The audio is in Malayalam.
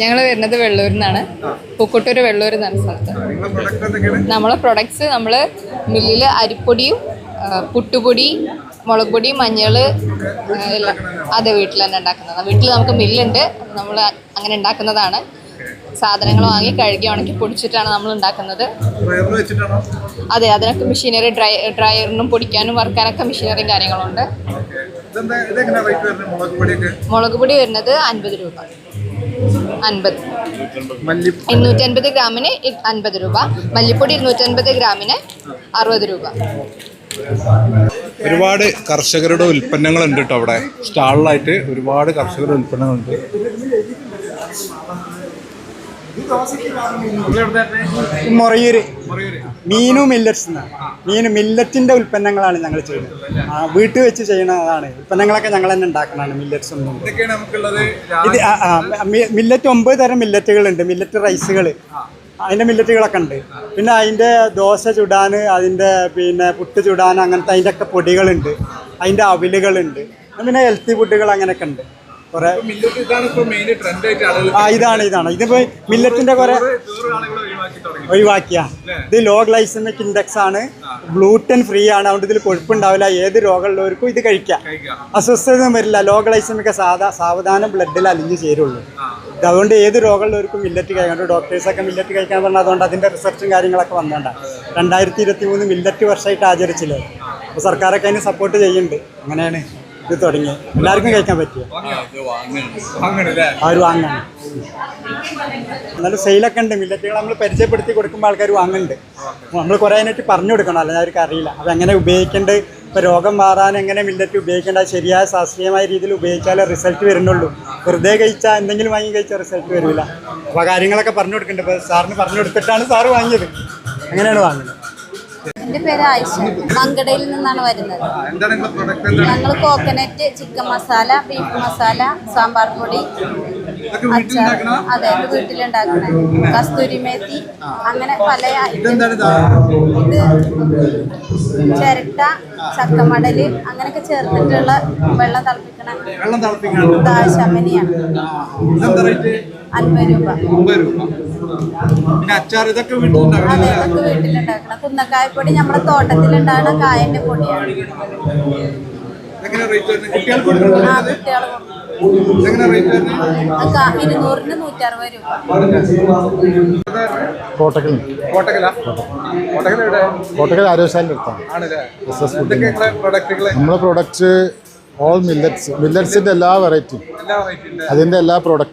ഞങ്ങൾ വരുന്നത് വെള്ളൂരിൽ നിന്നാണ്. പൂക്കോട്ടൂർ വെള്ളൂർ എന്നാണ് സ്ഥലത്ത്. നമ്മളെ പ്രൊഡക്ട്സ് നമ്മൾ മില്ലിൽ അരിപ്പൊടിയും പുട്ടുപൊടി മുളക് പൊടി മഞ്ഞൾ എല്ലാം അതെ വീട്ടിൽ തന്നെ ഉണ്ടാക്കുന്നതാണ്. വീട്ടിൽ നമുക്ക് മില്ലുണ്ട്. നമ്മൾ അങ്ങനെ ഉണ്ടാക്കുന്നതാണ്. സാധനങ്ങൾ വാങ്ങി കഴുകി ഉണക്കി പൊടിച്ചിട്ടാണ് നമ്മൾ ഉണ്ടാക്കുന്നത്. അതെ അതിനൊക്കെ മെഷീനറി ഡ്രൈ ഡ്രയറിനും പൊടിക്കാനും വറുക്കാനൊക്കെ മെഷീനറിയും കാര്യങ്ങളുണ്ട്. മുളക് പൊടി വരുന്നത് അൻപത് രൂപ. അൻപത്. എണ്ണൂറ്റി ഇരുന്നൂറ്റൻപത് ഗ്രാമിന് അൻപത് രൂപ. മല്ലിപ്പൊടി ഇരുന്നൂറ്റൻപത് ഗ്രാമിന് അറുപത് രൂപ. ഒരുപാട് കർഷകരുടെ ഉൽപ്പന്നങ്ങൾ ഉണ്ട് കേട്ടോ അവിടെ. സ്റ്റാളിലായിട്ട് ഒരുപാട് കർഷകരുടെ ഉൽപ്പന്നങ്ങളുണ്ട്. മൊറയൂര്. മീനു മില്ലറ്റ്സ് എന്നാണ്. മീനു മില്ലറ്റിന്റെ ഉൽപ്പന്നങ്ങളാണ് ഞങ്ങൾ ചെയ്യുന്നത്. ആ വീട്ടിൽ വെച്ച് ചെയ്യുന്നതാണ്. ഉൽപ്പന്നങ്ങളൊക്കെ ഞങ്ങൾ തന്നെ ഉണ്ടാക്കുന്നതാണ് മില്ലറ്റ്സ് ഒന്നും ഇത് മില്ലറ്റ് ഒമ്പത് തരം മില്ലറ്റുകളുണ്ട്. മില്ലറ്റ് റൈസുകൾ അതിന്റെ മില്ലറ്റുകളൊക്കെ ഉണ്ട്. പിന്നെ അതിന്റെ ദോശ ചുടാൻ അതിന്റെ പിന്നെ പുട്ട് ചുടാൻ അങ്ങനത്തെ അതിന്റെ ഒക്കെ പൊടികളുണ്ട്. അതിന്റെ അവിലുകളുണ്ട്. പിന്നെ ഹെൽത്തി ഫുഡുകൾ അങ്ങനെയൊക്കെ ഉണ്ട്. കുറേ ആ ഇതാണ് ഇതാണ്. ഇതിപ്പോ മില്ലറ്റിന്റെ കുറേ ഒഴിവാക്കിയ. ഇത് ലോ ഗ്ലൈസമിക് ഇൻഡെക്സ് ആണ്. ഗ്ലൂട്ടൻ ഫ്രീ ആണ്. അതുകൊണ്ട് ഇതിൽ കൊഴുപ്പുണ്ടാവില്ല. ഏത് രോഗമുള്ളവർക്കും ഇത് കഴിക്കാം. അസ്വസ്ഥത അസ്വസ്ഥതയൊന്നും വരില്ല. ലോ ഗ്ലൈസമിക് സാധാ സാവധാനം ബ്ലഡിൽ അലിഞ്ഞു ചേരുള്ളൂ. അതുകൊണ്ട് ഏത് രോഗമുള്ളവർക്കും മില്ലറ്റ് കഴിക്കാം. ഡോക്ടേഴ്സൊക്കെ മില്ലറ്റ് കഴിക്കാൻ പറഞ്ഞാൽ അതുകൊണ്ട് അതിന്റെ റിസർച്ചും കാര്യങ്ങളൊക്കെ വന്നോണ്ടാണ് രണ്ടായിരത്തി ഇരുപത്തി മൂന്ന് മില്ലറ്റ് വർഷമായിട്ട് ആചരിച്ചില്ലേ? അപ്പോൾ സർക്കാരൊക്കെ അതിന് സപ്പോർട്ട് ചെയ്യുന്നുണ്ട്. അങ്ങനെയാണ്. ഇത് തുടങ്ങി. എല്ലാവർക്കും കഴിക്കാൻ പറ്റിയ? വാങ്ങണല്ലേ വാങ്ങാണ്. എന്നാലും സെയിലൊക്കെ ഉണ്ട്. മില്ലറ്റുകൾ നമ്മൾ പരിചയപ്പെടുത്തി കൊടുക്കുമ്പോൾ ആൾക്കാർ വാങ്ങുന്നുണ്ട്. നമ്മൾ കുറേ അതിനായിട്ട് പറഞ്ഞു കൊടുക്കണം. അല്ലെങ്കിൽ അവർക്ക് അറിയില്ല. അത് എങ്ങനെ ഉപയോഗിക്കേണ്ടത് ഇപ്പോൾ രോഗം മാറാൻ എങ്ങനെ മില്ലറ്റ് ഉപയോഗിക്കേണ്ട ശരിയായ ശാസ്ത്രീയമായ രീതിയിൽ ഉപയോഗിച്ചാലേ റിസൾട്ട് വരുന്നുള്ളൂ. വെറുതെ കഴിച്ചാൽ എന്തെങ്കിലും വാങ്ങി കഴിച്ചാൽ റിസൾട്ട് വരില്ല അപ്പോൾ കാര്യങ്ങളൊക്കെ പറഞ്ഞു കൊടുക്കുന്നുണ്ട്. ഇപ്പോൾ സാറിന് പറഞ്ഞു കൊടുത്തിട്ടാണ് സാറ് വാങ്ങിയത്. അങ്ങനെയാണ് വാങ്ങുന്നത്. എന്റെ പേര് ആയിഷ. മങ്കടയിൽ നിന്നാണ് വരുന്നത്. ഞങ്ങൾ coconut chicken masala beef masala sambar പൊടി അച്ചാർ. അതെ എന്റെ വീട്ടിലുണ്ടാക്കണേ. കസ്തൂരി മേത്തി അങ്ങനെ പല ഇതാ? ചിരട്ട ചക്കമടൽ അങ്ങനെയൊക്കെ ചേർത്തിട്ടുള്ള വെള്ളം തിളപ്പിക്കണ ദാശമനിയാണ് അൻപത് രൂപ. ഒമ്പത് രൂപ. പിന്നെ അച്ചാർ ഇതൊക്കെ അതെ വീട്ടിലുണ്ടാക്കണം. കുന്നക്കായപ്പൊടി നമ്മുടെ തോട്ടത്തിലുണ്ടാകുന്ന കായന്റെ പൊടിയാണ്. എങ്ങനെ റേറ്റ് വരുന്നത്? കുട്ടികൾക്ക് കൊടുക്കുന്നത് ആ കുട്ടികൾ ഇതെങ്ങനെ റേറ്റ് വരുന്നത്? ഇരുന്നൂറിന് നൂറ്ററുപത് രൂപ. കോട്ടക്കൽ. കോട്ടക്കല? എവിടെ? കോട്ടക്കൽ ആരോഗ്യശാലയുടെ അടുത്താണ്. ആണല്ലേ? എസ് എസ് എന്തൊക്കെ നിങ്ങളെ പ്രൊഡക്റ്റുകൾ നമ്മുടെ പ്രൊഡക്ട്സ് ഓൾ മില്ലറ്റ്സ് മില്ലറ്റ്സിന്റെ എല്ലാ വെറൈറ്റിയും എല്ലാ അതിന്റെ എല്ലാ പ്രൊഡക്റ്റ്